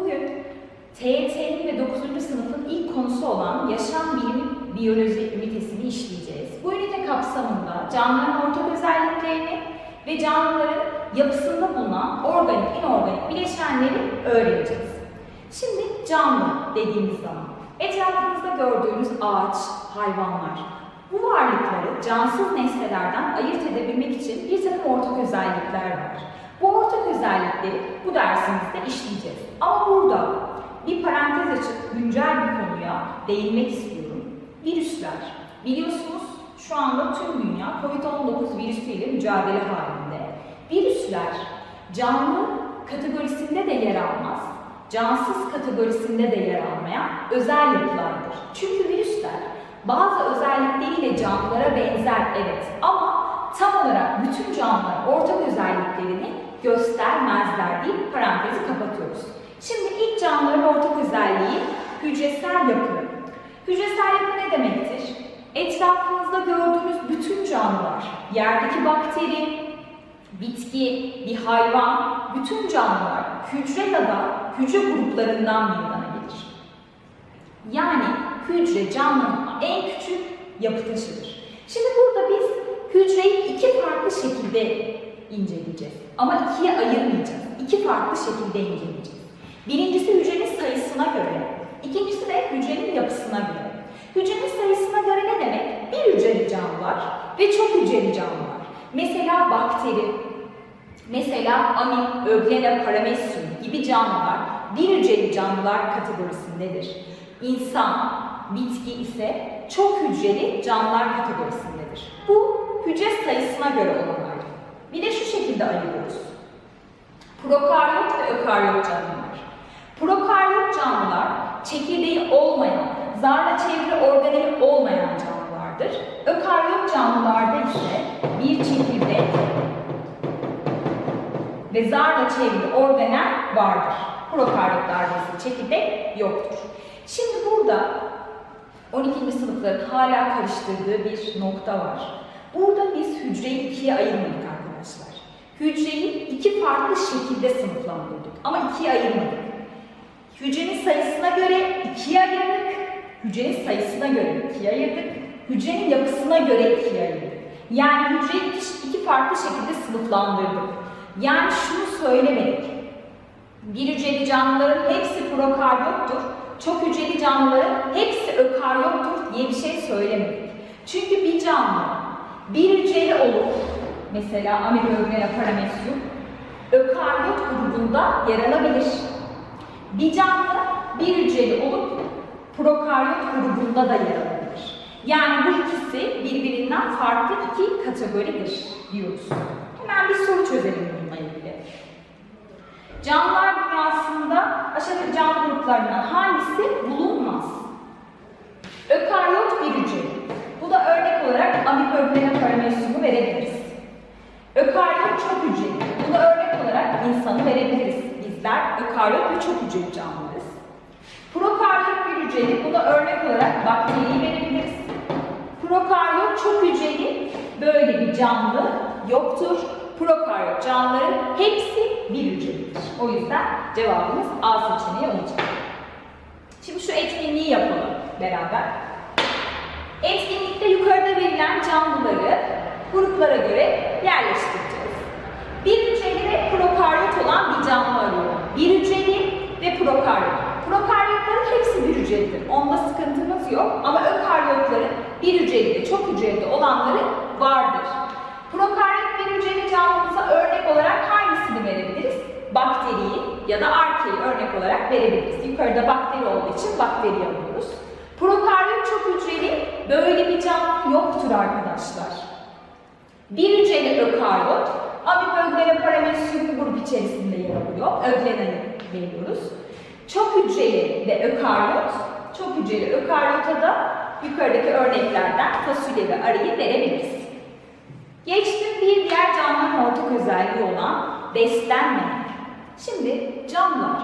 Bugün TYT'nin ve 9. sınıfın ilk konusu olan yaşam bilimi biyoloji ünitesini işleyeceğiz. Bu ünite kapsamında canlıların ortak özelliklerini ve canlıların yapısında bulunan organik, inorganik bileşenleri öğreneceğiz. Şimdi canlı dediğimiz zaman etrafımızda gördüğümüz ağaç, hayvanlar, bu varlıkları cansız nesnelerden ayırt edebilmek için bir takım ortak özellikler var. Bu ortak özellikleri bu dersimizde işleyeceğiz. Ama burada bir parantez açıp güncel bir konuya değinmek istiyorum. Virüsler. Biliyorsunuz şu anda tüm dünya COVID-19 virüsüyle mücadele halinde. Virüsler canlı kategorisinde de yer almaz, cansız kategorisinde de yer almayan özel yapılardır. Çünkü virüsler bazı özellikleriyle canlılara benzer evet ama tam olarak bütün canlılar ortak özelliklerini göstermezler diye parantezi kapatıyoruz. Şimdi ilk canlıların ortak özelliği hücresel yapı. Hücresel yapı ne demektir? Etrafınızda gördüğünüz bütün canlılar, yerdeki bakteri, bitki, bir hayvan, bütün canlılar hücre ya da hücre gruplarından meydana gelir. Yani hücre canlının en küçük yapı taşıdır. Şimdi burada biz hücreyi iki farklı şekilde inceleyeceğiz. Ama ikiye ayırmayacağız. İki farklı şekilde inceleyeceğiz. Birincisi hücrenin sayısına göre, ikincisi de hücrenin yapısına göre. Hücrenin sayısına göre ne demek? Bir hücreli canlılar ve çok hücreli canlılar. Mesela bakteri, mesela amip, öglena, paramesyum gibi canlılar bir hücreli canlılar kategorisindedir. İnsan, bitki ise çok hücreli canlılar kategorisindedir. Bu hücre sayısına göre olanlar. Bir de şu şekilde ayırıyoruz. Prokaryot ve ökaryot canlılar. Prokaryot canlılar çekirdeği olmayan, zarla çevrili organeli olmayan canlılardır. Ökaryot canlılarda ise bir çekirdek ve zarla çevrili organel vardır. Prokaryotlarda ise çekirdek yoktur. Şimdi burada 12. sınıfların hala karıştırdığı bir nokta var. Burada biz hücreyi ikiye ayırmadık. Hücreyi iki farklı şekilde sınıflandırdık ama ikiye ayırmadık. Hücrenin sayısına göre ikiye ayırdık, hücrenin sayısına göre ikiye ayırdık, hücrenin yapısına göre ikiye ayırdık. Yani hücreyi iki, iki farklı şekilde sınıflandırdık. Yani şunu söylemedik. Bir hücreli canlıların hepsi prokaryottur, çok hücreli canlıların hepsi ökaryottur diye bir şey söylemedik. Çünkü bir canlı bir hücreli olup, mesela amiloögrena paramesyum, ökaryot grubunda yer alabilir. Bir canlı bir hücreli olup prokaryot grubunda da yer alabilir. Yani bu ikisi birbirinden farklı iki kategoridir diyoruz. Hemen bir soru çözelim bununla ilgili. Canlılar dünyasında aşağıdaki canlı gruplarından hangisi bulunmaz? Ökaryot bir hücre. Bu da örnek olarak amipöglena paramesyumu verebiliriz. Ökaryot çok hücreli. Bu da örnek olarak insanı verebiliriz. Bizler ökaryot ve çok hücreli canlılarız. Prokaryot bir hücreli. Bu da örnek olarak bakteriyi verebiliriz. Prokaryot çok hücreli. Böyle bir canlı yoktur. Prokaryot canlıların hepsi bir hücrelidir. O yüzden cevabımız A seçeneği olacak. Şimdi şu etkinliği yapalım beraber. Etkinlikte yukarıda verilen canlıları gruplara göre yerleştireceğiz. Bir hücreli ve prokaryot olan bir canlı arıyorum. Bir hücreli ve prokaryot. Prokaryotların hepsi bir hücrelidir. Onda sıkıntımız yok ama ökaryotların bir hücreli ve çok hücreli olanları vardır. Prokaryot bir hücreli canlımıza örnek olarak hangisini verebiliriz? Bakteriyi ya da arkeyi örnek olarak verebiliriz. Yukarıda bakteri olduğu için bakteri alıyoruz. Prokaryot çok hücreli böyle bir canlı yoktur arkadaşlar. Bir hücreli ökaryot, amiböglena paramesyum grup içerisinde yer alıyor. Öglena'yı veriyoruz. Çok hücreli ve ökaryot, çok hücreli ökaryota da yukarıdaki örneklerden fasulye ve arıyı verebiliriz. Geçtim bir diğer canlıların ortak özelliği olan beslenmemek. Şimdi canlılar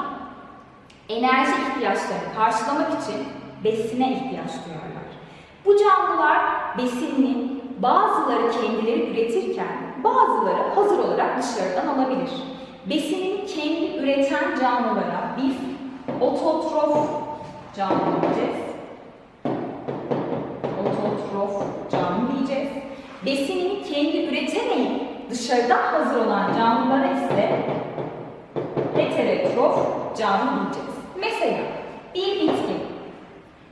enerji ihtiyaçlarını karşılamak için besine ihtiyaç duyarlar. Bu canlılar besinini bazıları kendileri üretirken bazıları hazır olarak dışarıdan alabilir. Besinini kendi üreten canlılara biz ototrof canlı diyeceğiz. Ototrof canlı diyeceğiz. Besinini kendi üretemeyip dışarıdan hazır olan canlılara ise heterotrof canlı diyeceğiz. Mesela bir bitki.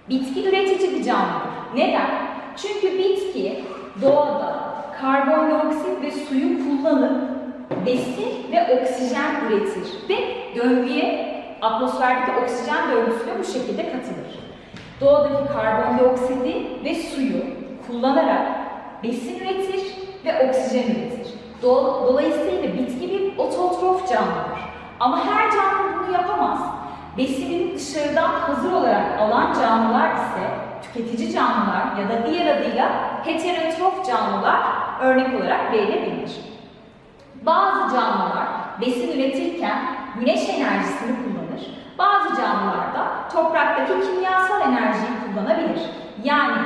Bitki üretici bir canlıdır. Neden? Çünkü bitki doğada karbondioksit ve suyu kullanıp besin ve oksijen üretir ve döngüye atmosferdeki oksijen döngüsüne bu şekilde katılır. Doğadaki karbondioksiti ve suyu kullanarak besin üretir ve oksijen üretir. Do- Dolayısıyla bitki bir ototrof canlıdır. Ama her canlı bunu yapamaz. Besinini dışarıdan hazır olarak alan canlılar ise tüketici canlılar ya da diğer adıyla heterotrof canlılar örnek olarak verilebilir. Bazı canlılar besin üretirken güneş enerjisini kullanır. Bazı canlılar da topraktaki kimyasal enerjiyi kullanabilir. Yani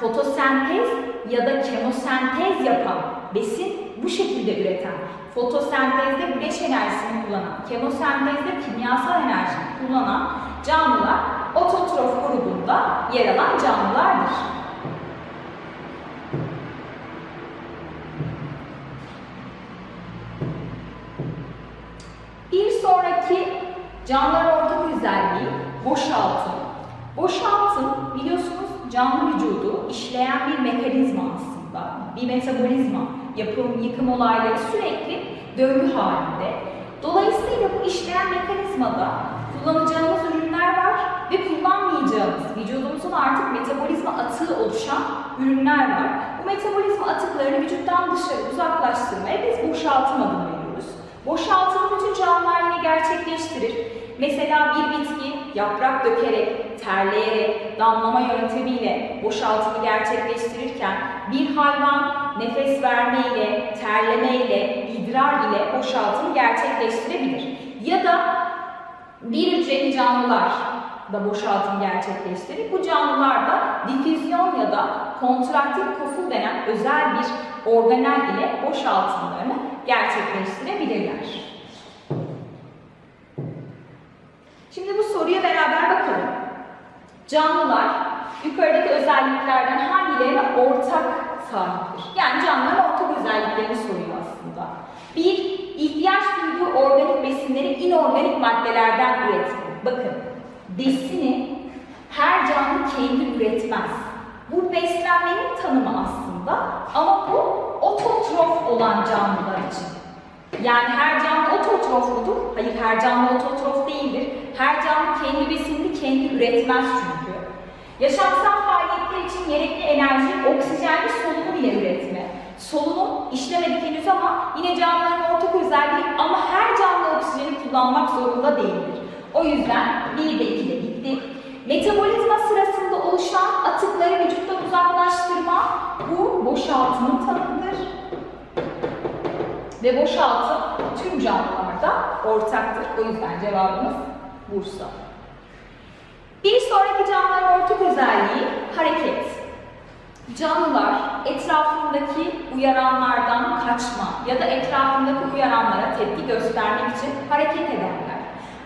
fotosentez ya da kemosentez yapan, besin bu şekilde üreten, fotosentezde güneş enerjisini kullanan, kemosentezde kimyasal enerjiyi kullanan canlılar ototrof grubunda yer alan canlılardır. Bir sonraki canlıların ortak özelliği boşaltım. Boşaltım biliyorsunuz canlı vücudu işleyen bir mekanizma aslında. Bir metabolizma, yapım, yıkım olayları sürekli döngü halinde. Dolayısıyla bu işleyen mekanizmada kullanacağımız ürünler var ve kullanmayacağımız, vücudumuzun artık metabolizma atığı oluşan ürünler var. Bu metabolizma atıklarını vücuttan dışarı uzaklaştırmaya biz boşaltım adını veriyoruz. Boşaltımı bütün canlılar yine gerçekleştirir. Mesela bir bitki yaprak dökerek, terleyerek, damlama yöntemiyle boşaltımı gerçekleştirirken bir hayvan nefes vermeyle, terlemeyle, idrar ile boşaltımı gerçekleştirebilir. Ya da bir hücreli canlılar da boşaltım gerçekleştirir. Bu canlılar da difüzyon ya da kontraktil koful denen özel bir organel ile boşaltımlarını gerçekleştirebilirler. Şimdi bu soruya beraber bakalım. Canlılar yukarıdaki özelliklerden hangilerine ortak sahiptir? Yani canlıların ortak özelliklerini soruyor aslında. Bir, ihtiyaç duyduğu organik besinleri inorganik maddelerden üretir. Bakın, besini her canlı kendi üretmez. Bu beslenmenin tanımı aslında ama bu ototrof olan canlılar için. Yani her canlı ototrof mudur? Hayır, her canlı ototrof değildir. Her canlı kendi besinini kendi üretmez çünkü. Yaşamsal faaliyetler için gerekli enerji oksijenli solunumu ile üretme. Solunum işlemedik henüz ama yine canlıların ortak özelliği ama her canlı oksijeni kullanmak zorunda değildir. O yüzden 1 de 2 de gitti. Metabolizma sırasında oluşan atıkları vücuttan uzaklaştırma bu boşaltımın tanımıdır. Ve boşaltım tüm canlılarda ortaktır. O yüzden cevabımız Bursa. Bir sonraki canlıların ortak özelliği hareket. Canlılar etrafındaki uyaranlardan kaçma ya da etrafındaki uyaranlara tepki göstermek için hareket ederler.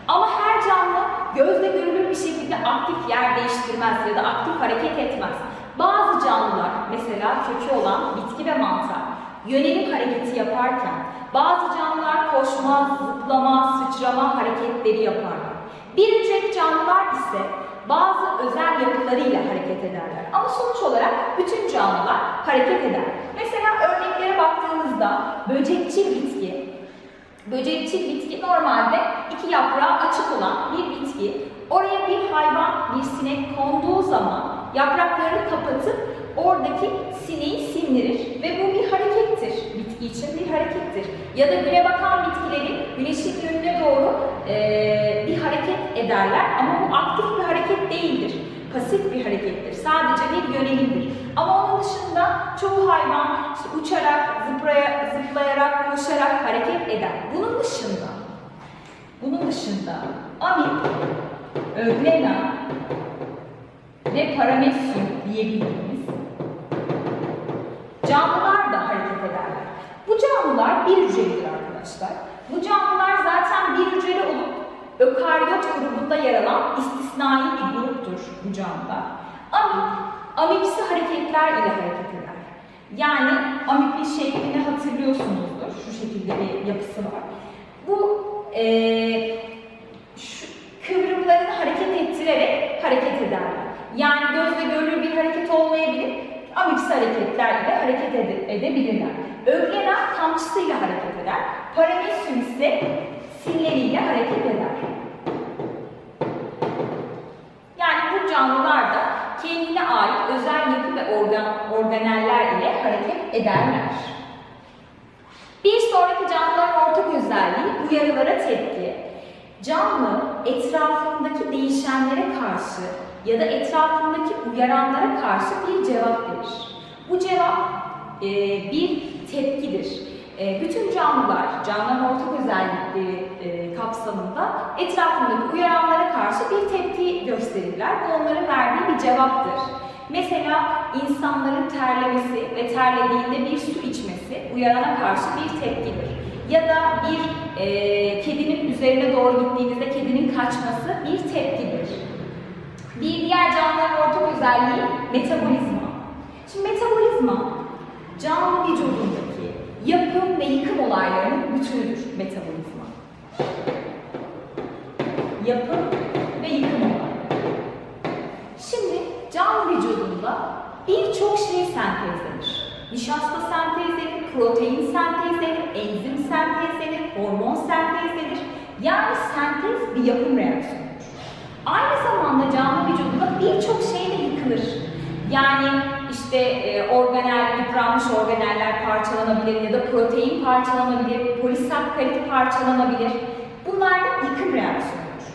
Ama her canlı gözle görülür bir şekilde aktif yer değiştirmez ya da aktif hareket etmez. Bazı canlılar mesela kökü olan bitki ve mantar yönelim hareketi yaparken bazı canlılar koşma, zıplama, sıçrama hareketleri yaparlar. Bir hücreli canlılar ise bazı özel yapılarıyla hareket ederler. Ama sonuç olarak bütün canlılar hareket eder. Mesela örneklere baktığımızda böcekçil bitki, böcekçil bitki normalde iki yaprağı açık olan bir bitki. Oraya bir hayvan, bir sinek konduğu zaman yapraklarını kapatıp oradaki sineği sindirir ve bu bir harekettir. Bitki için bir harekettir. Ya da güne bakan bitkilerin güneşin yönüne doğru eee, bir hareket ederler ama bu aktif bir hareket değildir. Pasif bir harekettir. Sadece bir yönelimdir. Ama onun dışında çoğu hayvan işte uçarak, zıplaya, zıplayarak, koşarak hareket eder. Bunun dışında, bunun dışında amip, öglena ve paramesyum diyebildiğimiz Canlılar da hareket ederler. Bu canlılar bir hücrelidir arkadaşlar. Bu canlılar zaten bir hücreli olup Ökaryot grubunda yer alan istisnai bir gruptur bu canlılar. Amip, amipsi hareketler ile hareket eder. Yani amipin şeklini hatırlıyorsunuzdur. Şu şekilde bir yapısı var. Bu eee şu kıvrımlarını hareket ettirerek hareket ederler. Yani gözle görülür bir hareket olmayabilir. Amipsi hareketler ile hareket ede- edebilirler. Öglener kamçısıyla hareket eder. Paramecium ise silleriyle hareket eder. Yani bu canlılar da kendine ait özel yapı ve organ, organeller ile hareket ederler. Bir sonraki canlıların ortak özelliği uyarılara tepki. Canlı etrafındaki değişenlere karşı ya da etrafındaki uyaranlara karşı bir cevap verir. Bu cevap e, bir tepkidir. E, bütün canlılar, canlıların ortak özellikleri e, kapsamında etrafındaki uyaranlara karşı bir tepki gösterirler. Bu onların verdiği bir cevaptır. Mesela insanların terlemesi ve terlediğinde bir su içmesi uyarana karşı bir tepkidir. Ya da bir e, kedinin üzerine doğru gittiğinizde kedinin kaçması bir tepkidir. Bir diğer canlıların ortak özelliği metabolizma. Şimdi metabolizma canlı vücudundaki yapım ve yıkım olaylarının bütünüdür metabolizma. Yapım ve yıkım olayları. Şimdi canlı vücudunda birçok şey sentezlenir. Nişasta sentezlenir, protein sentezlenir, enzim sentezlenir, hormon sentezlenir. Yani sentez bir yapım reaksiyonudur. Aynı zamanda canlı vücudunda birçok şey de yıkılır. Yani işte e, organel, yıpranmış organeller parçalanabilir ya da protein parçalanabilir, polisakkarit parçalanabilir. Bunlar da yıkım reaksiyonudur.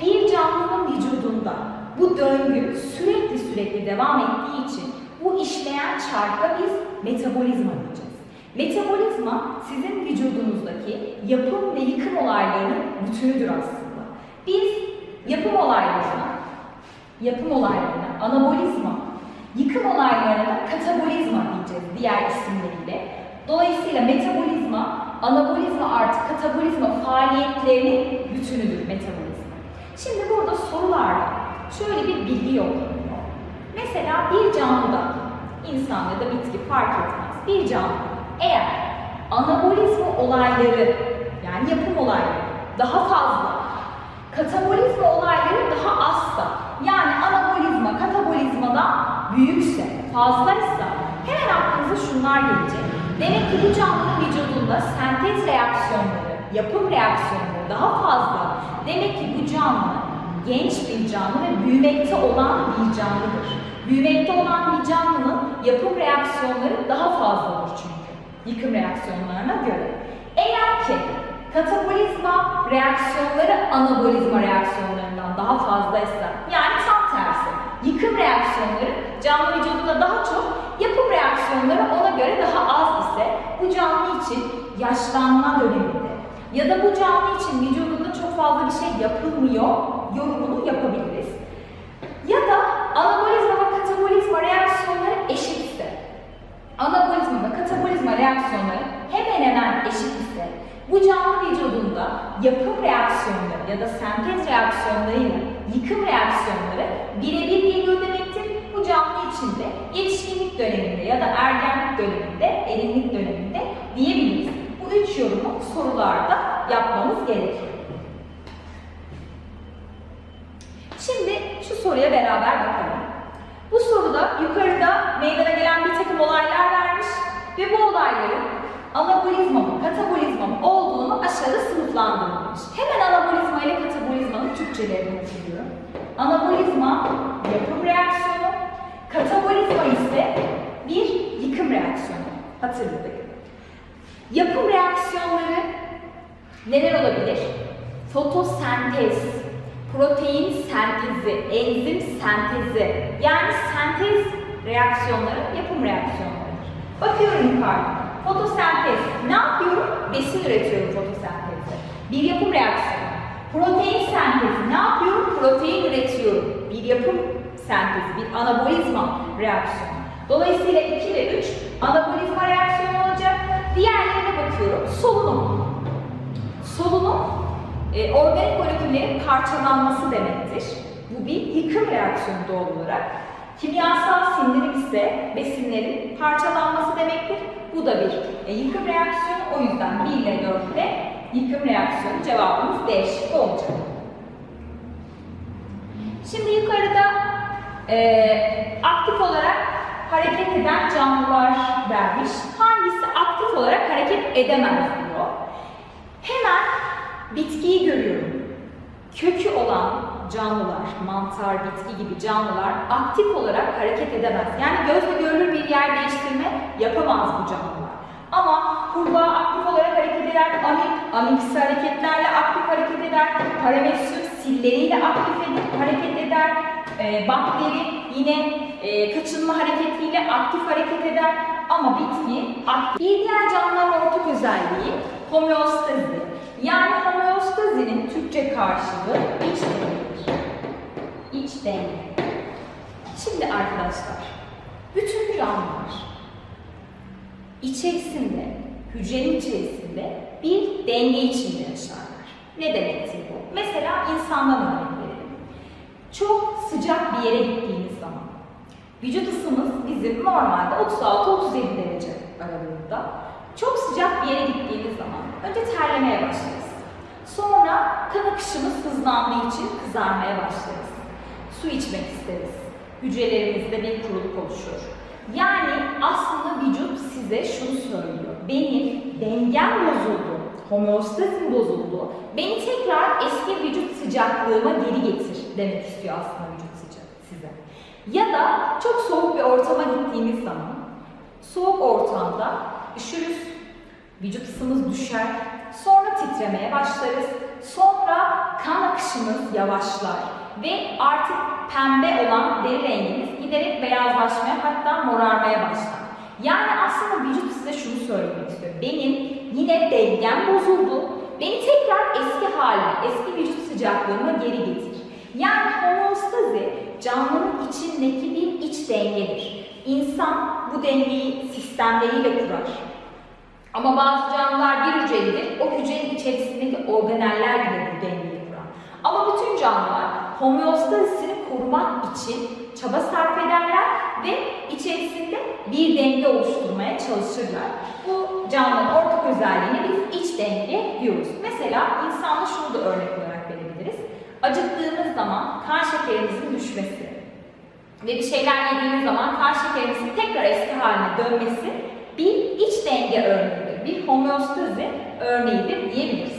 Bir canlının vücudunda bu döngü sürekli sürekli devam ettiği için bu işleyen çarka biz metabolizma diyeceğiz. Metabolizma sizin vücudunuzdaki yapım ve yıkım olaylarının bütünüdür aslında. Biz yapım olaylarına, yapım olaylarına anabolizma, yıkım olaylarına da katabolizma diyeceğiz diğer isimleriyle. Dolayısıyla metabolizma, anabolizma artı katabolizma faaliyetlerinin bütünüdür metabolizma. Şimdi burada sorularda şöyle bir bilgi yoklanıyor. Mesela bir canlıda, insan ya da bitki fark etmez, bir canlı eğer anabolizma olayları yani yapım olayları daha fazla, katabolizma olayları daha azsa, yani anabolizma katabolizmadan büyükse, fazlaysa hemen aklınıza şunlar gelecek. Demek ki bu canlının vücudunda sentez reaksiyonları, yapım reaksiyonları daha fazla. Demek ki bu canlı genç bir canlı ve büyümekte olan bir canlıdır. Büyümekte olan bir canlının yapım reaksiyonları daha fazladır çünkü. Yıkım reaksiyonlarına göre. Eğer ki katabolizma reaksiyonları anabolizma reaksiyonlarından daha fazlaysa, yani tam tersi, yıkım reaksiyonları canlı vücudunda daha çok, yapım reaksiyonları ona göre daha az ise bu canlı için yaşlanma döneminde ya da bu canlı için vücudunda çok fazla bir şey yapılmıyor yorumunu yapabiliriz. Ya da anabolizma ve katabolizma reaksiyonları eşitse, anabolizma ve katabolizma reaksiyonları hemen hemen eşit ise bu canlı vücudunda yapım reaksiyonları ya da sentez reaksiyonlarıyla yıkım reaksiyonları birebir geliyor demektir. Bu canlı içinde yetişkinlik döneminde ya da ergenlik döneminde, erimlik döneminde diyebiliriz. Bu üç yorumu sorularda yapmamız gerekiyor. Şimdi şu soruya beraber bakalım. Bu soruda yukarıda meydana gelen bir takım olaylar vermiş ve bu olayların anabolizma mı, katabolizma mı olduğunu sınıflandırılmış. Hemen anabolizma ile katabolizmanın Türkçelerini hatırlıyorum. Anabolizma yapım reaksiyonu, katabolizma ise bir yıkım reaksiyonu. Hatırladık. Yapım reaksiyonları neler olabilir? Fotosentez, protein sentezi, enzim sentezi. Yani sentez reaksiyonları yapım reaksiyonlarıdır. Bakıyorum yukarıda. Fotosentez. Ne yapıyorum? Besin üretiyorum fotosentezde. Bir yapım reaksiyonu. Protein sentezi. Ne yapıyorum? Protein üretiyorum. Bir yapım sentezi, bir anabolizma reaksiyonu. Dolayısıyla 2 ve 3 anabolizma reaksiyonu olacak. Diğerlerine bakıyorum. Solunum. Solunum e, organik moleküllerin parçalanması demektir. Bu bir yıkım reaksiyonu doğal olarak. Kimyasal sindirim ise besinlerin parçalanması demektir. Bu da bir e, yıkım reaksiyonu. O yüzden 1 ile 4 ile yıkım reaksiyonu cevabımız D şıkkı olacak. Şimdi yukarıda e, aktif olarak hareket eden canlılar vermiş. Hangisi aktif olarak hareket edemez diyor. Hemen bitkiyi görüyorum. Kökü olan canlılar, mantar, bitki gibi canlılar aktif olarak hareket edemez. Yani gözle görülür bir yer değiştirme yapamaz bu canlılar. Ama kurbağa aktif olarak hareket eder, amip, amipsi hareketlerle aktif hareket eder, paramesyum silleriyle aktif edip hareket eder, e, bakteri yine e, kaçınma hareketiyle aktif hareket eder ama bitki aktif. Bir diğer canlıların ortak özelliği homeostazi. Yani homeostazinin Türkçe karşılığı iç dengedir. İç denge. Şimdi arkadaşlar, bütün canlılar içerisinde, hücrenin içerisinde bir denge içinde yaşarlar. Ne demektir bu? Mesela insandan örnek verelim. Çok sıcak bir yere gittiğimiz zaman, vücut ısımız bizim normalde 36-37 derece aralığında. Çok sıcak bir yere gittiğimiz zaman önce terlemeye başlarız. Sonra kan akışımız hızlandığı için kızarmaya başlarız. Su içmek isteriz. Hücrelerimizde bir kuruluk oluşur. Yani aslında vücut size şunu söylüyor. Benim dengem bozuldu, homeostazim bozuldu. Beni tekrar eski vücut sıcaklığıma geri getir demek istiyor aslında vücut sıcak size. Ya da çok soğuk bir ortama gittiğimiz zaman soğuk ortamda üşürüz, vücut ısımız düşer, sonra titremeye başlarız, sonra kan akışımız yavaşlar ve artık pembe olan deri rengimiz giderek beyazlaşmaya hatta morarmaya başlar. Yani aslında vücut size şunu söylemek istiyor. Benim yine dengem bozuldu. Beni tekrar eski haline, eski vücut sıcaklığıma geri getir. Yani homeostazi canlının içindeki bir iç dengedir. İnsan bu dengeyi sistemleriyle kurar. Ama bazı canlılar bir hücrelidir. O hücrenin içerisindeki organeller bile bu dengeyi kurar. Ama bütün canlılar homeostazisini korumak için çaba sarf ederler ve içerisinde bir denge oluşturmaya çalışırlar. Bu canlının ortak özelliğine biz iç denge diyoruz. Mesela insanda şunu da örnek olarak verebiliriz. Acıktığımız zaman kan şekerimizin düşmesi ve bir şeyler yediğimiz zaman kan şekerimizin tekrar eski haline dönmesi bir iç denge örneğidir. Bir homeostazi örneğidir diyebiliriz.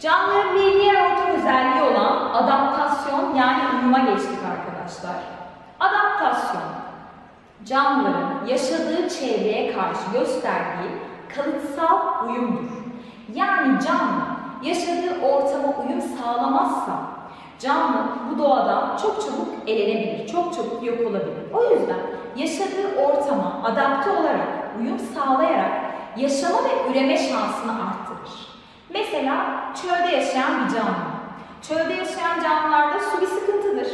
Canlıların bir diğer ortak özelliği olan adaptasyon yani uyuma geçtik arkadaşlar. Adaptasyon, canlıların yaşadığı çevreye karşı gösterdiği kalıtsal uyumdur. Yani canlı yaşadığı ortama uyum sağlamazsa canlı bu doğadan çok çabuk elenebilir, çok çabuk yok olabilir. O yüzden yaşadığı ortama adapte olarak, uyum sağlayarak yaşama ve üreme şansını arttırır. Mesela çölde yaşayan bir canlı. Çölde yaşayan canlılarda su bir sıkıntıdır.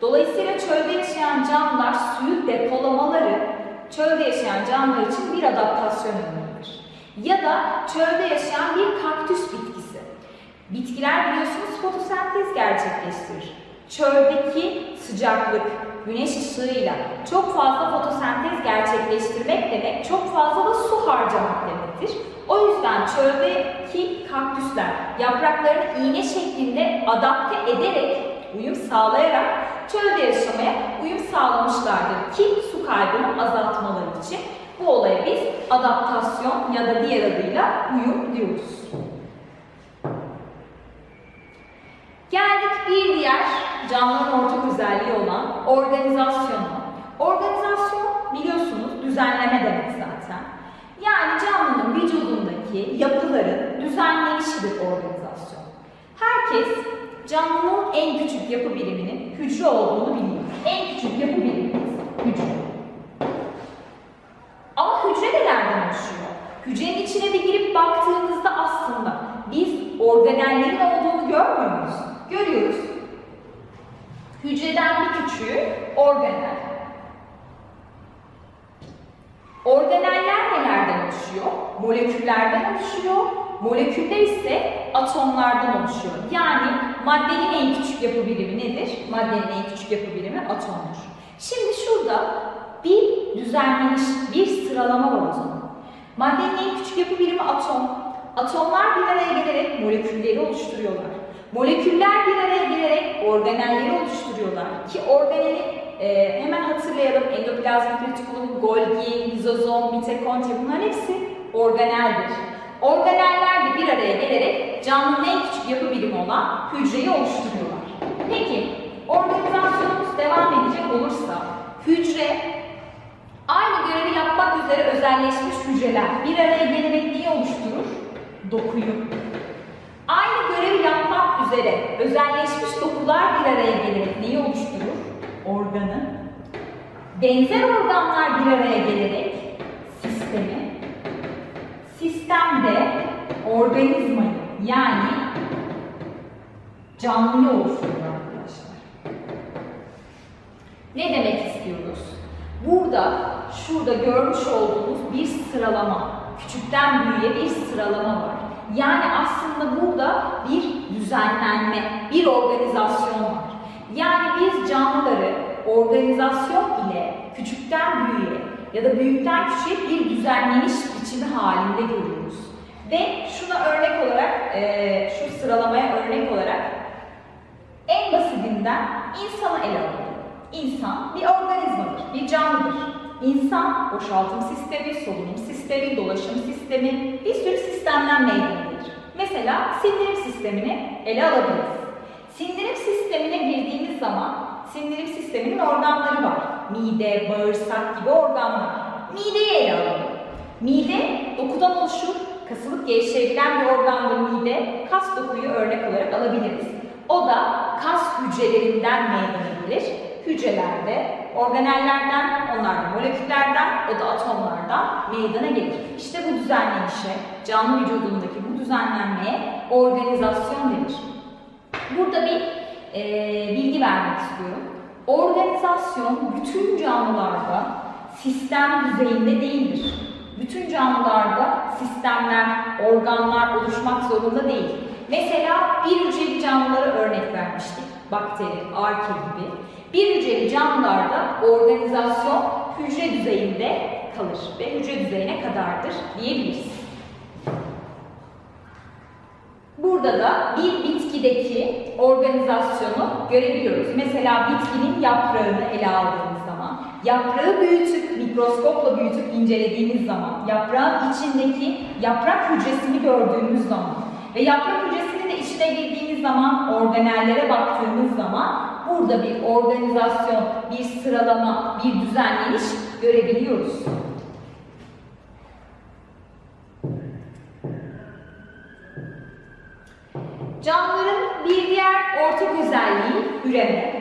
Dolayısıyla çölde yaşayan canlılar suyu depolamaları çölde yaşayan canlılar için bir adaptasyon örneğidir. Ya da çölde yaşayan bir kaktüs bitkisi. Bitkiler biliyorsunuz fotosentez gerçekleştirir. Çöldeki sıcaklık, güneş ışığıyla çok fazla fotosentez gerçekleştirmek demek, çok fazla da su harcamak demektir. O yüzden çöldeki kaktüsler yapraklarını iğne şeklinde adapte ederek, uyum sağlayarak çölde yaşamaya uyum sağlamışlardır ki su kaybını azaltmaları için. Bu olaya biz adaptasyon ya da diğer adıyla uyum diyoruz. Geldik bir diğer canlıların ortak özelliği olan organizasyona. Organizasyon biliyorsunuz düzenleme demek zaten. Yani canlının vücudundaki yapıların düzenlenişidir organizasyon. Herkes canlının en küçük yapı biriminin hücre olduğunu biliyor. En küçük yapı birimimiz hücre. Ama hücre nelerden oluşuyor? Hücrenin içine bir girip baktığımızda aslında biz organellerin olduğunu görmüyor muyuz? Görüyoruz. Hücreden bir küçüğü organel. Organeller nelerden oluşuyor? moleküllerden oluşuyor. Moleküller ise atomlardan oluşuyor. Yani maddenin en küçük yapı birimi nedir? Maddenin en küçük yapı birimi atomdur. Şimdi şurada bir düzenleniş, bir sıralama var o zaman. Maddenin en küçük yapı birimi atom. Atomlar bir araya gelerek molekülleri oluşturuyorlar. Moleküller bir araya gelerek organelleri oluşturuyorlar. Ki organeli e, hemen hatırlayalım. Endoplazmik retikulum, Golgi, lizozom, mitokondri bunların hepsi organeldir. Organeller de bir araya gelerek canlının en küçük yapı birimi olan hücreyi oluşturuyorlar. Peki, organizasyonumuz devam edecek olursa, hücre aynı görevi yapmak üzere özelleşmiş hücreler bir araya gelerek neyi oluşturur? Dokuyu. Aynı görevi üzere özelleşmiş dokular bir araya gelerek neyi oluşturur? Organı. Benzer organlar bir araya gelerek sistemi. Sistemde organizmayı yani canlıyı oluşturur arkadaşlar. Ne demek istiyoruz? Burada, şurada görmüş olduğunuz bir sıralama, küçükten büyüğe bir sıralama var. Yani aslında burada bir düzenlenme, bir organizasyon var. Yani biz canlıları organizasyon ile küçükten büyüğe ya da büyükten küçüğe bir düzenleniş biçimi halinde görüyoruz. Ve şuna örnek olarak, eee, şu sıralamaya örnek olarak en basitinden insanı ele alalım. İnsan bir organizmadır, bir canlıdır. İnsan boşaltım sistemi, solunum sistemi, dolaşım sistemi, bir sürü sistemden meydana gelir. Mesela sindirim sistemini ele alabiliriz. Sindirim sistemine girdiğimiz zaman sindirim sisteminin organları var. Mide, bağırsak gibi organlar. Mideyi ele alalım. Mide dokudan oluşur, kasılıp gevşeyebilen bir organdır mide. Kas dokuyu örnek olarak alabiliriz. O da kas hücrelerinden meydana gelir. Hücrelerde, organellerden, onlar da moleküllerden, o da atomlardan meydana gelir. İşte bu düzenlenişe, canlı vücudundaki bu düzenlenmeye organizasyon denir. Burada bir e, bilgi vermek istiyorum. Organizasyon bütün canlılarda sistem düzeyinde değildir. Bütün canlılarda sistemler, organlar oluşmak zorunda değil. Mesela bir hücreli canlılara örnek vermiştik. Bakteri, arke gibi. Bir hücreli canlılarda organizasyon hücre düzeyinde kalır ve hücre düzeyine kadardır diyebiliriz. Burada da bir bitkideki organizasyonu görebiliyoruz. Mesela bitkinin yaprağını ele aldığımız zaman, yaprağı büyütüp, mikroskopla büyütüp incelediğimiz zaman, yaprağın içindeki yaprak hücresini gördüğümüz zaman ve yaprak hücresinin de içine girdiğimiz zaman, organellere baktığımız zaman burada bir organizasyon, bir sıralama, bir düzenleniş görebiliyoruz. Canlıların bir diğer ortak özelliği üreme.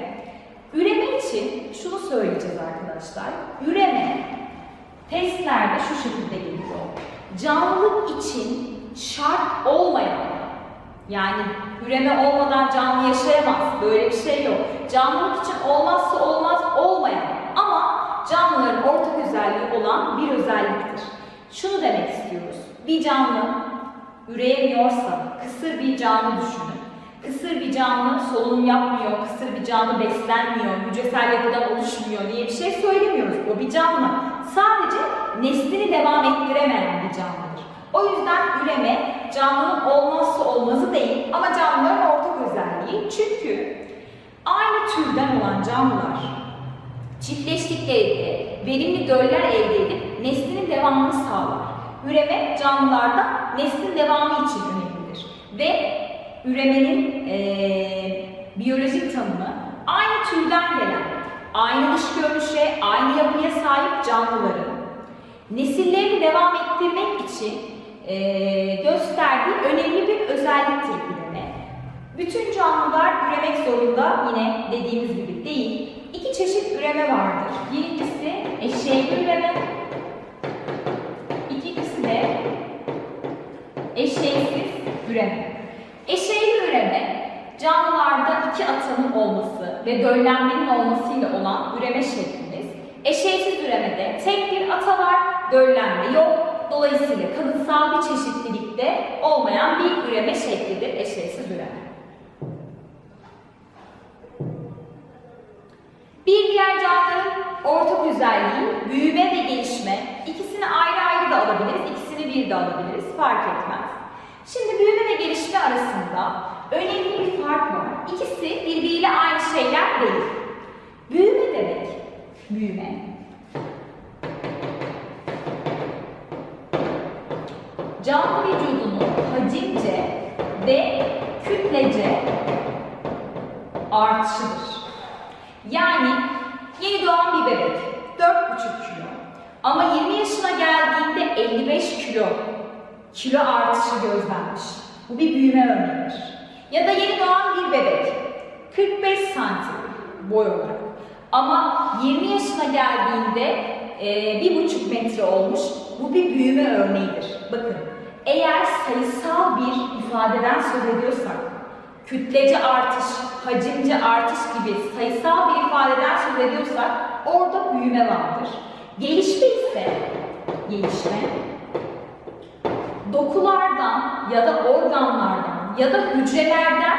Üreme için şunu söyleyeceğiz arkadaşlar. Üreme testlerde şu şekilde geliyor. Canlılık için şart olmayan, yani üreme olmadan canlı yaşayamaz, böyle bir şey yok. Canlılık için olmazsa olmaz olmayan ama canlıların ortak özelliği olan bir özelliktir. Şunu demek istiyoruz. Bir canlı üreyemiyorsa, kısır bir canlı düşünün. Kısır bir canlı solunum yapmıyor, kısır bir canlı beslenmiyor, hücresel yapıdan oluşmuyor diye bir şey söylemiyoruz. O bir canlı. Sadece neslini devam ettiremeyen bir canlıdır. O yüzden üreme canlının olmazsa olmazı değil ama canlıların ortak özelliği. Çünkü aynı türden olan canlılar çiftleştiklerinde verimli döller elde edip neslinin devamını sağlar. Üreme canlılarda neslin devamı için önemlidir. Ve üremenin eee, biyolojik tanımı aynı türden gelen, aynı dış görünüşe, aynı yapıya sahip canlıların nesillerini devam ettirmek için eee, gösterdiği önemli bir özelliktir üreme. Bütün canlılar üremek zorunda yine dediğimiz gibi değil. İki çeşit üreme vardır. Birincisi eşeğli üreme, İkincisi de eşeğsiz üreme. Eşeğli üreme canlılarda iki atımın olması ve döllenmenin olmasıyla olan üreme şeklimiz. Eşeğsiz üremede tek bir ata var, döllenme yok. Dolayısıyla kalıtsal bir çeşitlilikte olmayan bir üreme şeklidir eşeysiz üreme. Bir diğer canlıların ortak özelliği büyüme ve gelişme. İkisini ayrı ayrı da alabiliriz, ikisini bir de alabiliriz, fark etmez. Şimdi büyüme ve gelişme arasında önemli bir fark var. İkisi birbiriyle aynı şeyler değil. Büyüme demek, büyüme. Canlı vücudunun hacimce ve kütlece artışıdır. Yani yeni doğan bir bebek 4,5 kilo ama 20 yaşına geldiğinde 55 kilo kilo artışı gözlenmiş. Bu bir büyüme örneğidir. Ya da yeni doğan bir bebek 45 santim boy olarak ama 20 yaşına geldiğinde bir buçuk metre olmuş. Bu bir büyüme örneğidir. Bakın eğer sayısal bir ifadeden söz ediyorsak kütlece artış, hacimce artış gibi sayısal bir ifadeden söz ediyorsak orada büyüme vardır. Gelişme ise gelişme dokulardan ya da organlardan ya da hücrelerden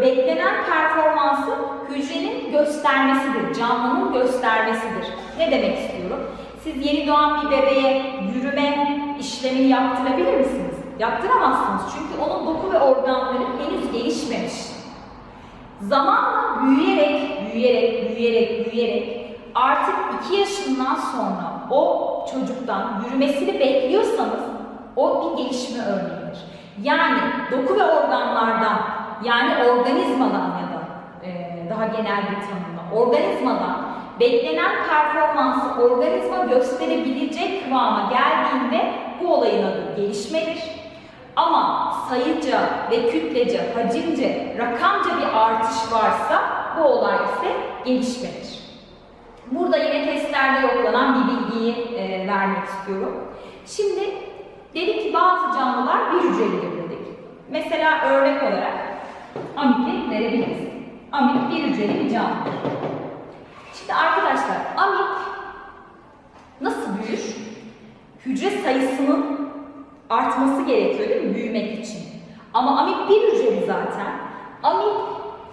beklenen performansı hücrenin göstermesidir, canlının göstermesidir. Ne demek istiyorum? Siz yeni doğan bir bebeğe yürüme işlemini yaptırabilir misiniz? Yaptıramazsınız çünkü onun doku ve organları henüz gelişmemiş. Zamanla büyüyerek, büyüyerek, büyüyerek, büyüyerek artık 2 yaşından sonra o çocuktan yürümesini bekliyorsanız o bir gelişme örneğidir. Yani doku ve organlardan yani organizmadan ya da e, daha genel bir tanımla organizmadan beklenen performansı organizma gösterebilecek kıvama geldiğinde bu olayın adı gelişmedir. Ama sayıca ve kütlece, hacimce, rakamca bir artış varsa bu olay ise gelişmedir. Burada yine testlerde yoklanan bir bilgiyi e, vermek istiyorum. Şimdi dedik ki bazı canlılar bir hücrelidir dedik. Mesela örnek olarak amipi verebiliriz. Amip bir hücreli bir canlıdır. Şimdi arkadaşlar amip nasıl büyür? Hücre sayısının artması gerekiyor değil mi büyümek için? Ama amip bir hücreli zaten. Amip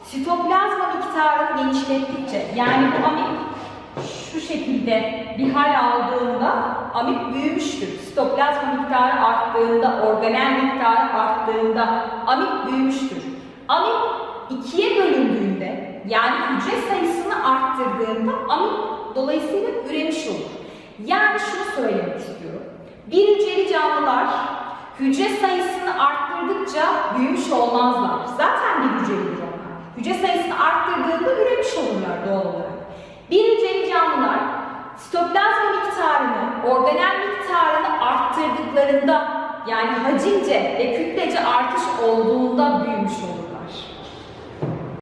sitoplazma miktarını genişlettikçe yani bu amip şu şekilde bir hal aldığında amip büyümüştür. Sitoplazma miktarı arttığında, organel miktarı arttığında amip büyümüştür. Amip ikiye bölündüğünde yani hücre sayısını arttırdığında amip dolayısıyla üremiş olur. Yani şunu söylemek istiyorum. Bir hücreli canlılar hücre sayısını arttırdıkça büyümüş olmazlar. Zaten bir hücrelidir onlar. Hücre sayısını arttırdığında üremiş olurlar doğal olarak. Bir hücreli canlılar sitoplazma miktarını, organel miktarını arttırdıklarında yani hacimce ve kütlece artış olduğunda büyümüş olur.